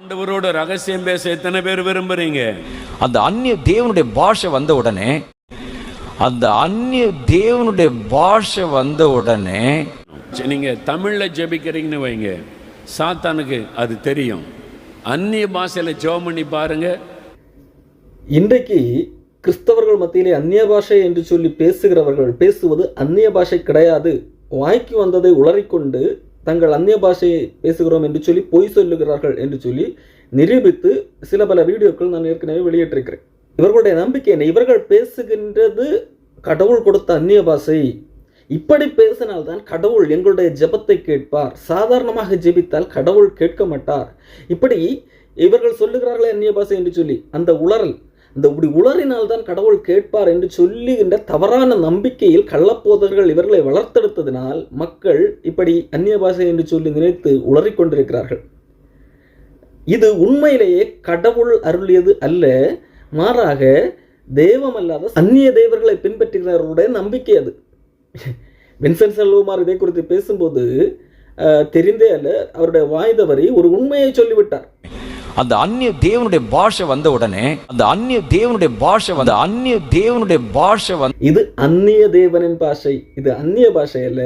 ஆண்டவரோட ரகசியம் பேச எத்தனை பேர் விரும்புறீங்க? அந்த அந்நிய தேவனுடைய பாஷை வந்த உடனே அந்த அந்நிய தேவனுடைய பாஷை வந்த உடனே சரி, நீங்க தமிழ்ல ஜெபிக்கிறீங்கன்னு வைங்க. சாத்தானுக்கு அது தெரியும். அந்நிய பாஷையில ஜெபம் பண்ணி பாருங்க. இன்றைக்கு கிறிஸ்தவர்கள் மத்தியிலே அந்நிய பாஷை என்று சொல்லி பேசுகிறவர்கள் பேசுவது அந்நிய பாஷை கிடையாது. வாய்க்கு வந்ததை உளறிக்கொண்டு தங்கள் அந்நிய பாஷையை பேசுகிறோம் என்று சொல்லி பொய் சொல்லுகிறார்கள் என்று சொல்லி நிரூபித்து சில பல வீடியோக்கள் நான் ஏற்கனவே வெளியிட்டிருக்கிறேன். இவர்களுடைய நம்பிக்கை என்ன? இவர்கள் பேசுகின்றது கடவுள் கொடுத்த அந்நிய பாஷை. இப்படி பேசினால்தான் கடவுள் எங்களுடைய ஜெபத்தை கேட்பார். சாதாரணமாக ஜெபித்தால் கடவுள் கேட்க மாட்டார். இப்படி இவர்கள் சொல்லுகிறார்களே அந்நிய பாஷை என்று சொல்லி அந்த உளறல் இந்த இப்படி உளறினால்தான் கடவுள் கேட்பார் என்று சொல்லுகின்ற தவறான நம்பிக்கையில் கள்ளப்போதர்கள் இவர்களை வளர்த்தெடுத்ததினால் மக்கள் இப்படி அந்நிய பாஷை என்று சொல்லி நினைத்து உளறிக்கொண்டிருக்கிறார்கள். இது உண்மையிலேயே கடவுள் அருளியது அல்ல மாறாக தெய்வமல்லாத அந்நிய தெய்வர்களை பின்பற்றுகிறவர்களுடைய நம்பிக்கை அது. வின்சென்ட் செல்வமார் இதை குறித்து பேசும்போது தெரிந்தே அல்ல அவருடைய வாய் ஒரு உண்மையை சொல்லிவிட்டார். அந்த அந்நிய தேவனுடைய பாஷை வந்த உடனே அந்த அந்நிய தேவனுடைய பாஷை வந்த அந்நிய தேவனுடைய பாஷை வந்து இது அந்நிய தேவனின் பாஷை. இது அந்நிய பாஷை அல்ல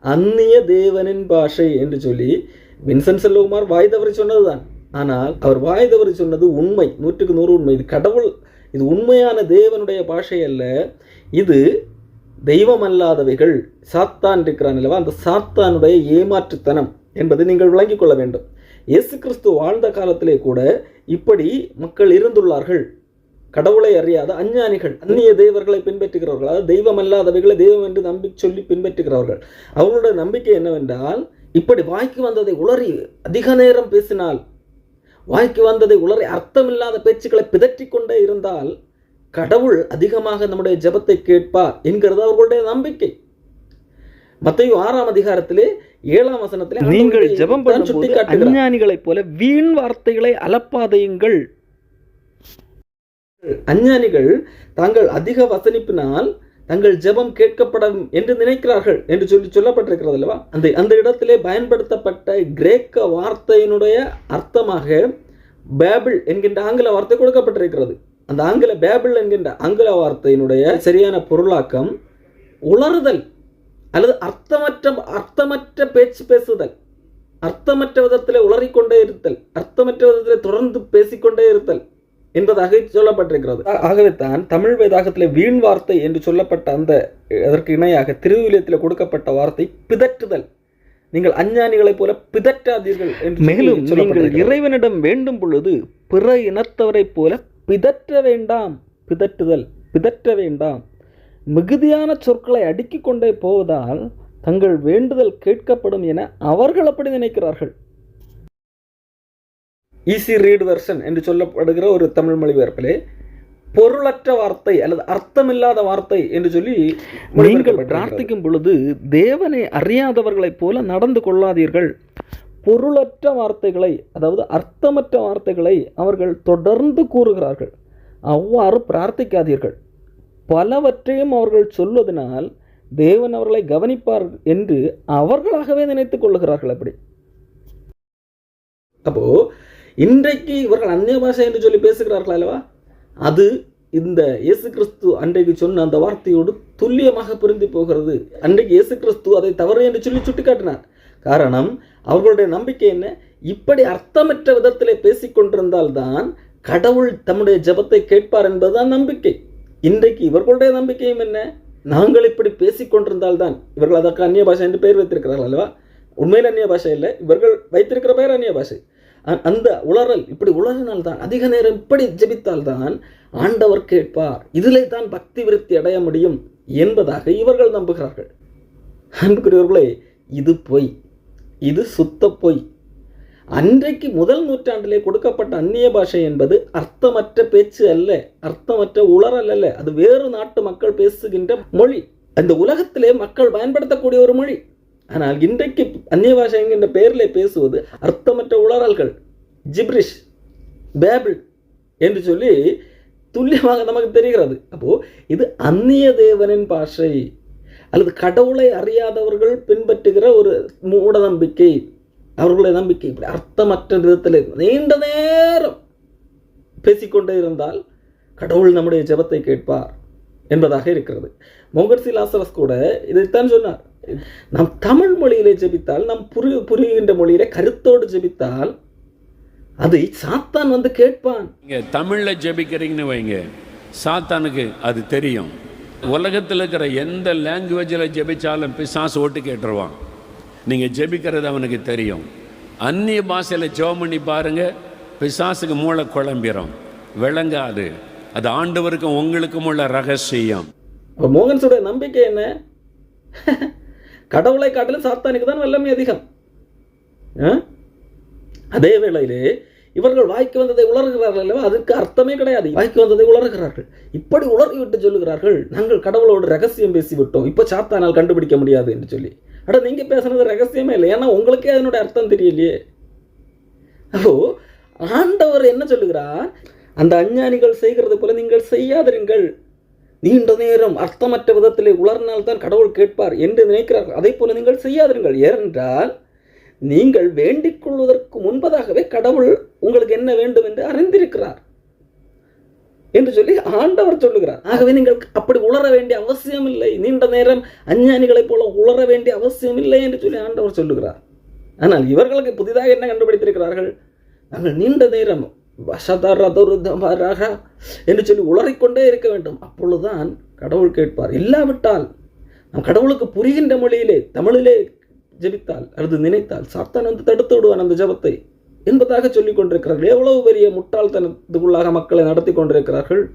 அந்நிய தேவனின் பாஷை என்று சொல்லி வின்சன் செல்வகுமார் வாய் தவறி சொன்னதுதான். ஆனால் அவர் வாய் தவறி சொன்னது உண்மை. நூற்றுக்கு நூறு உண்மை. இது கடவுள் இது உண்மையான தேவனுடைய பாஷை அல்ல. இது தெய்வம் அல்லாதவைகள் சாத்தான் இருக்கிறான் அல்லவா? அந்த சாத்தானுடைய ஏமாற்றுத்தனம் என்பதை நீங்கள் விளங்கிக் கொள்ள வேண்டும். இயேசு கிறிஸ்து வாழ்ந்த காலத்திலே கூட இப்படி மக்கள் இருந்துள்ளார்கள். கடவுளை அறியாத அஞ்ஞானிகள் அந்நிய தெய்வர்களை பின்பற்றுகிறவர்கள் அதாவது தெய்வம் அல்லாதவைகளை தெய்வம் என்று நம்பி சொல்லி பின்பற்றுகிறவர்கள். அவர்களோட நம்பிக்கை என்னவென்றால் இப்படி வாய்க்கு வந்ததை உளறி அதிக நேரம் பேசினால் வாய்க்கு வந்ததை உளறி அர்த்தமில்லாத பேச்சுக்களை பிதற்றி கொண்டே இருந்தால் கடவுள் அதிகமாக நம்முடைய ஜபத்தை கேட்பார் என்கிறது அவர்களுடைய நம்பிக்கை. மத்தையு ஆறாம் அதிகாரத்திலே ஏழாம் வசனத்திலே நீங்கள் ஜெபம் சுட்டிக்காட்டுகிறார். அஞ்ஞானிகளைப் போல வீண் வார்த்தைகளை அலப்பாதையுங்கள். அஞ்ஞானிகள் தாங்கள் அதிக வசனிப்பினால் தங்கள் ஜெபம் கேட்கப்படும் என்று நினைக்கிறார்கள் என்று சொல்லி சொல்லப்பட்டிருக்கிறது அல்லவா? அந்த அந்த இடத்திலே பயன்படுத்தப்பட்ட கிரேக்க வார்த்தையினுடைய அர்த்தமாக பேபிள் என்கின்ற ஆங்கில வார்த்தை கொடுக்கப்பட்டிருக்கிறது. அந்த ஆங்கில பேபிள் என்கின்ற ஆங்கில வார்த்தையினுடைய சரியான பொருளாக்கம் உளறுதல் அல்லது அர்த்தமற்ற அர்த்தமற்ற பேச்சு பேசுதல். அர்த்தமற்ற விதத்திலே உளறிக்கொண்டே இருத்தல் அர்த்தமற்ற விதத்திலே தொடர்ந்து பேசிக்கொண்டே இருத்தல் என்பதாக சொல்லப்பட்டிருக்கிறது. ஆகவே தான் தமிழ் வேதாகத்திலே வீண் வார்த்தை என்று சொல்லப்பட்ட அந்த அதற்கு இணையாக திருவிலியத்தில் கொடுக்கப்பட்ட வார்த்தை பிதற்றுதல். நீங்கள் அஞ்ஞானிகளைப் போல பிதற்றாதீர்கள் என்று மேலும் நீங்கள். இறைவனிடம் வேண்டும் பொழுது பிற இனத்தவரைப் போல பிதற்ற வேண்டாம் பிதற்றுதல் பிதற்ற வேண்டாம். மிகுதியான சொற்களை அடுக்கிக் கொண்டே போவதால் தங்கள் வேண்டுதல் கேட்கப்படும் என அவர்கள் அப்படி நினைக்கிறார்கள். ஈஸி ரீட் வெர்ஷன் என்று சொல்லப்படுகிற ஒரு தமிழ் மொழிபெயர்ப்பிலே பொருளற்ற வார்த்தை அல்லது அர்த்தமில்லாத வார்த்தை என்று சொல்லி நீங்கள். பிரார்த்திக்கும் பொழுது தேவனை அறியாதவர்களைப் போல நடந்து கொள்ளாதீர்கள். பொருளற்ற வார்த்தைகளை அதாவது அர்த்தமற்ற வார்த்தைகளை அவர்கள் தொடர்ந்து கூறுகிறார்கள். அவ்வாறு பிரார்த்திக்காதீர்கள். பலவற்றையும் அவர்கள் சொல்வதனால் தேவன் அவர்களை கவனிப்பார் என்று அவர்களாகவே நினைத்துக் கொள்ளுகிறார்கள் அப்படி. அப்போ இன்றைக்கு இவர்கள் அந்நிய பாஷை என்று சொல்லி பேசுகிறார்கள் அல்லவா? அது இந்த இயேசு கிறிஸ்து அன்றைக்கு சொன்ன அந்த வார்த்தையோடு துல்லியமாக பொருந்தி போகிறது. அன்றைக்கு இயேசு கிறிஸ்து அதை தவறு என்று சொல்லி சுட்டிக்காட்டினார். காரணம் அவர்களுடைய நம்பிக்கை என்ன? இப்படி அர்த்தமற்ற விதத்திலே பேசிக்கொண்டிருந்தால்தான் கடவுள் தம்முடைய ஜெபத்தை கேட்பார் என்பதுதான் நம்பிக்கை. இன்றைக்கு இவர்களுடைய நம்பிக்கையும் என்ன? நாங்கள் இப்படி பேசிக்கொண்டிருந்தால்தான் இவர்கள் அதற்கு அந்நிய பாஷை என்று பெயர் வைத்திருக்கிறார்கள் அல்லவா? உண்மையில் அந்நிய பாஷை இல்லை. இவர்கள் வைத்திருக்கிற பெயர் அந்நிய பாஷை. அந்த உளறல் இப்படி உளறினால் தான் அதிக நேரம் இப்படி ஜெபித்தால் தான் ஆண்டவர் கேட்பார். இதிலே தான் பக்தி விருத்தி அடைய முடியும் என்பதாக இவர்கள் நம்புகிறார்கள். அன்புக்குரியவர்களே இது பொய். இது சுத்த பொய். அன்றைக்கு முதல் நூற்றாண்டிலே கொடுக்கப்பட்ட அந்நிய பாஷை என்பது அர்த்தமற்ற பேச்சு அல்ல அர்த்தமற்ற உளறல் அல்ல. அது வேறு நாட்டு மக்கள் பேசுகின்ற மொழி. அந்த உலகத்திலே மக்கள் பயன்படுத்தக்கூடிய ஒரு மொழி. ஆனால் இன்றைக்கு அந்நிய பாஷை என்கின்ற பெயரில் பேசுவது அர்த்தமற்ற உளறல்கள். ஜிப்ரிஷ் பேபிள் என்று சொல்லி துல்லியமாக நமக்கு தெரிகிறது. அப்போ இது அந்நிய தேவனின் பாஷை. அல்லது கடவுளை அறியாதவர்கள் பின்பற்றுகிற ஒரு மூட நம்பிக்கை அவர்களுடைய நம்பிக்கை இப்படி அர்த்தமற்ற விதத்தில் நீண்ட நேரம் பேசிக்கொண்டே இருந்தால் கடவுள் நம்முடைய ஜெபத்தை கேட்பார் என்பதாக இருக்கிறது. மோகர்சி லாசரஸ் கூட இதைத்தான் சொன்னார். நாம் தமிழ் மொழியிலே ஜெபித்தால் நாம் புரி புரிகின்ற மொழியிலே கருத்தோடு ஜெபித்தால் அதை சாத்தான் வந்து கேட்பான். நீங்கள் தமிழில் ஜெபிக்கிறீங்கன்னு வைங்க. சாத்தானுக்கு அது தெரியும். உலகத்தில் இருக்கிற எந்த லாங்குவேஜில் ஜெபிச்சாலும் பிசாசு ஓட்டு கேட்டுருவான். நீங்கள் ஜெபிக்கிறது அவனுக்கு தெரியும். அந்நிய பாஷையில் ஜெபம் பண்ணி பாருங்கள் பிசாசுக்கு மூளை குழம்பிடும் விளங்காது. அது ஆண்டவருக்கும் உங்களுக்கும் உள்ள ரகசியம். இப்போ மோகன்ஸுடைய நம்பிக்கை என்ன? கடவுளை காட்டிலும் சாத்தானுக்கு தான் வல்லமை அதிகம். ஆ? அதே வேளையிலே இவர்கள் வாய்க்கு வந்ததை உலர்கிறார்கள் அல்லவா? அதற்கு அர்த்தமே கிடையாது. வாய்க்கு வந்ததை உலர்கிறார்கள். இப்படி உளறி விட்டு சொல்லுகிறார்கள் நாங்கள் கடவுளோடு ரகசியம் பேசிவிட்டோம். இப்போ சாத்தானால் கண்டுபிடிக்க முடியாது என்று சொல்லி. அட நீங்கள் பேசுனது ரகசியமே இல்லை. ஏன்னா உங்களுக்கே அதனுடைய அர்த்தம் தெரியலையே. அப்போ ஆண்டவர் என்ன சொல்லுகிறார்? அந்த அஞ்ஞானிகள் செய்கிறது போல நீங்கள் செய்யாதிருங்கள். நீண்ட நேரம் அர்த்தமற்ற விதத்திலே உலர்னால்தான் கடவுள் கேட்பார் என்று நினைக்கிறார்கள். அதே போல நீங்கள் செய்யாதிருங்கள். ஏனென்றால் நீங்கள் வேண்டிக் கொள்வதற்கு முன்பதாகவே கடவுள் உங்களுக்கு என்ன வேண்டும் என்று அறிந்திருக்கிறார். என்று சொல்லி ஆண்டவர் சொல்லுகிறார். ஆகவே நீங்கள் அப்படி உளர வேண்டிய அவசியம் இல்லை நீண்ட நேரம் அஞ்ஞானிகளைப் போல உளர வேண்டிய அவசியம் இல்லை என்று சொல்லி ஆண்டவர் சொல்லுகிறார். ஆனால் இவர்களுக்கு புதிதாக என்ன கண்டுபிடித்திருக்கிறார்கள்? நாங்கள் நீண்ட நேரம் வசதரதுருதமரக என்று சொல்லி உளறிக்கொண்டே இருக்க வேண்டும். அப்பொழுதுதான் கடவுள் கேட்பார் இல்லாவிட்டால் நம் கடவுளுக்கு புரிகின்ற மொழியிலே தமிழிலே ஜெபித்தால் அல்லது நினைத்தால் சாத்தான் வந்து தடுத்து விடுவான் அந்த ஜபத்தை. என்பதாக சொல்லிக் கொண்டிருக்கிறார்கள் எவ்வளவு பெரிய முட்டாள்தனத்துக்குள்ளாக மக்களை நடத்தி கொண்டிருக்கிறார்கள்?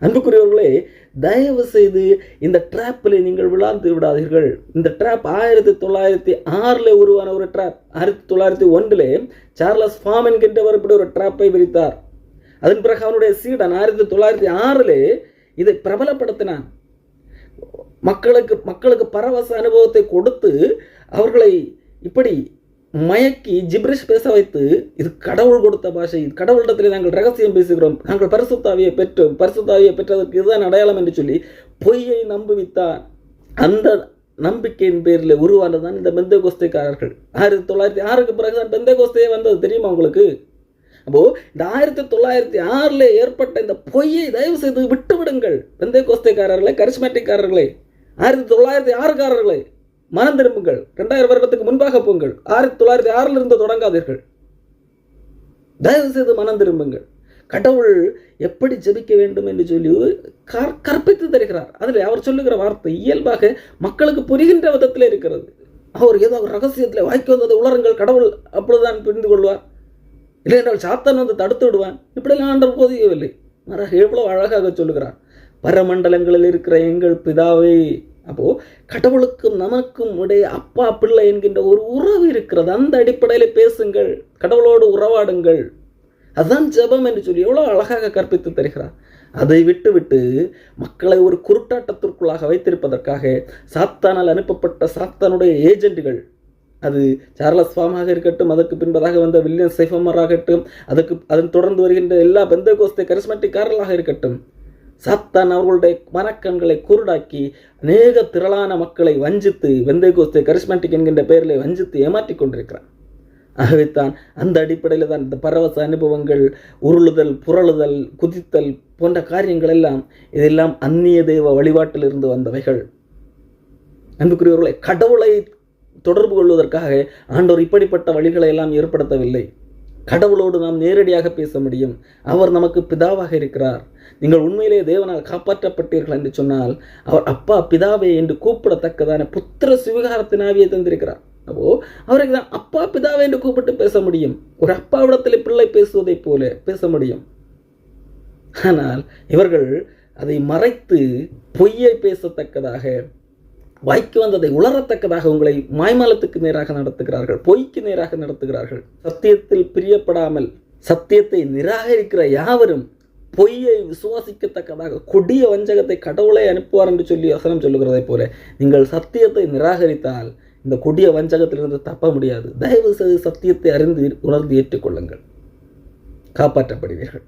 அன்புக்குரியவர்களே தயவு செய்து இந்த ட்ராப்பில் நீங்கள் விழாந்து விடாதீர்கள். இந்த ட்ராப் ஆயிரத்தி தொள்ளாயிரத்தி ஆறில் உருவான ஒரு ட்ராப் ஆயிரத்தி தொள்ளாயிரத்தி ஒன்றிலே சார்லஸ் ஃபாம் என்கின்றவர் இப்படி ஒரு ட்ராப்பை விரித்தார். அதன் பிறகு அவனுடைய சீடன் ஆயிரத்தி தொள்ளாயிரத்தி ஆறில் இதை பிரபலப்படுத்தினான். மக்களுக்கு மக்களுக்கு பரவச அனுபவத்தை கொடுத்து அவர்களை இப்படி மயக்கி ஜிப்ரிஷ் பேச வைத்து இது கடவுள் கொடுத்த பாஷை இது கடவுளிடத்தில் நாங்கள் ரகசியம் பேசுகிறோம். நாங்கள் பரிசுத்தாவியை பெற்றோம். பரிசுத்தாவியை பெற்றதற்கு இதுதான் அடையாளம் என்று சொல்லி பொய்யை நம்புவித்தார் அந்த நம்பிக்கையின் பேரில் உருவானதான் இந்த பெந்த கோஸ்தைக்காரர்கள் ஆயிரத்தி தொள்ளாயிரத்தி ஆறுக்கு பிறகுதான் பெந்தை கோஸ்தையே வந்தது. தெரியுமா உங்களுக்கு? அப்போ இந்த ஆயிரத்தி தொள்ளாயிரத்தி ஆறில் ஏற்பட்ட இந்த பொய்யை தயவு செய்து விட்டுவிடுங்கள். பெந்தை கோஸ்தைக்காரர்களே கரிஸ்மேட்டிக்காரர்களே ஆயிரத்தி தொள்ளாயிரத்தி ஆறுக்காரர்களே. மனம் திரும்புங்கள். ரெண்டாயிரம் வருடத்துக்கு முன்பாக போங்கள். ஆயிரத்தி தொள்ளாயிரத்தி ஆறில் இருந்து தொடங்காதீர்கள். தயவு செய்து மனம் திரும்புங்கள். கடவுள் எப்படி ஜெபிக்க வேண்டும் என்று சொல்லி கற் கற்பித்து தருகிறார். அதில் அவர் சொல்லுகிற வார்த்தை இயல்பாக மக்களுக்கு புரிகின்ற விதத்தில் இருக்கிறது. அவர் ஏதோ ரகசியத்தில் வாய்க்கு வந்ததை உலருங்கள் கடவுள் அப்பொழுதுதான் புரிந்து கொள்வார். இல்லை என்றால் சாத்தான் வந்து தடுத்து விடுவான். இப்படிலாம் ஆண்டவர் போதியவில்லை மரக எவ்வளவு அழகாக சொல்லுகிறார். பரமண்டலங்களில் இருக்கிற எங்கள் பிதாவை அப்போது கடவுளுக்கும் நமக்கும் உடைய அப்பா பிள்ளை என்கின்ற ஒரு உறவு இருக்கிறது. அந்த அடிப்படையில் பேசுங்கள். கடவுளோடு உறவாடுங்கள். அதுதான் ஜெபம் என்று சொல்லி எவ்வளோ அழகாக கற்பித்து தருகிறார். அதை விட்டுவிட்டு மக்களை ஒரு குருட்டாட்டத்திற்குள்ளாக வைத்திருப்பதற்காக சாத்தானால் அனுப்பப்பட்ட சாத்தானுடைய ஏஜென்ட்டுகள் அது சார்லஸ் ஃபாமாக இருக்கட்டும் அதற்கு பின்பதாக வந்த வில்லியம் சைஃபமர் ஆகட்டும் அதுக்கு அதன் தொடர்ந்து வருகின்ற எல்லா பெந்த கோஸ்தை கரிஸ்மேட்டிக்காரர்களாக இருக்கட்டும் சாத்தான் அவர்களுடைய மனக்கண்களை குருடாக்கி அநேக திரளான மக்களை வஞ்சித்து வெந்தை கோஸ்தை என்கின்ற பெயரில் வஞ்சித்து ஏமாற்றிக் கொண்டிருக்கிறான். ஆகவேத்தான் அந்த அடிப்படையில் தான் இந்த பரவச அனுபவங்கள் உருளுதல் புரளுதல் குதித்தல் போன்ற காரியங்கள் எல்லாம் இதெல்லாம் அந்நிய தெய்வ வழிபாட்டிலிருந்து வந்தவைகள். அன்புக்குரியவர்களை கடவுளை தொடர்பு கொள்வதற்காக ஆண்டவர் இப்படிப்பட்ட வழிகளை எல்லாம் ஏற்படுத்தவில்லை. கடவுளோடு நாம் நேரடியாக பேச முடியும். அவர் நமக்கு பிதாவாக இருக்கிறார். நீங்கள் உண்மையிலே தேவனால் காப்பாற்றப்பட்டீர்கள் என்று சொன்னால் அவர் அப்பா பிதாவே என்று கூப்பிடத்தக்கதான புத்திர சுவிகாரத்தின் தந்திருக்கிறார். அப்போ அவருக்கு தான் அப்பா பிதாவே என்று கூப்பிட்டு பேச முடியும். ஒரு அப்பாவிடத்தில் பிள்ளை பேசுவதைப் போல பேச முடியும். ஆனால் இவர்கள் அதை மறைத்து பொய்யை பேசத்தக்கதாக வாய்க்கு வந்ததை உளரத்தக்கதாக உங்களை மாய்மாலத்துக்கு நேராக நடத்துகிறார்கள் பொய்க்கு நேராக நடத்துகிறார்கள். சத்தியத்தில் பிரியப்படாமல் சத்தியத்தை நிராகரிக்கிற யாவரும் பொய்யை விசுவாசிக்கத்தக்கதாக கொடிய வஞ்சகத்தை கடவுளை அனுப்புவார் என்று சொல்லி வசனம் சொல்லுகிறதைப் போல நீங்கள் சத்தியத்தை நிராகரித்தால் இந்த கொடிய வஞ்சகத்திலிருந்து தப்ப முடியாது. தயவு செய்து சத்தியத்தை அறிந்து உணர்ந்து ஏற்றுக்கொள்ளுங்கள். காப்பாற்றப்படுவீர்கள்.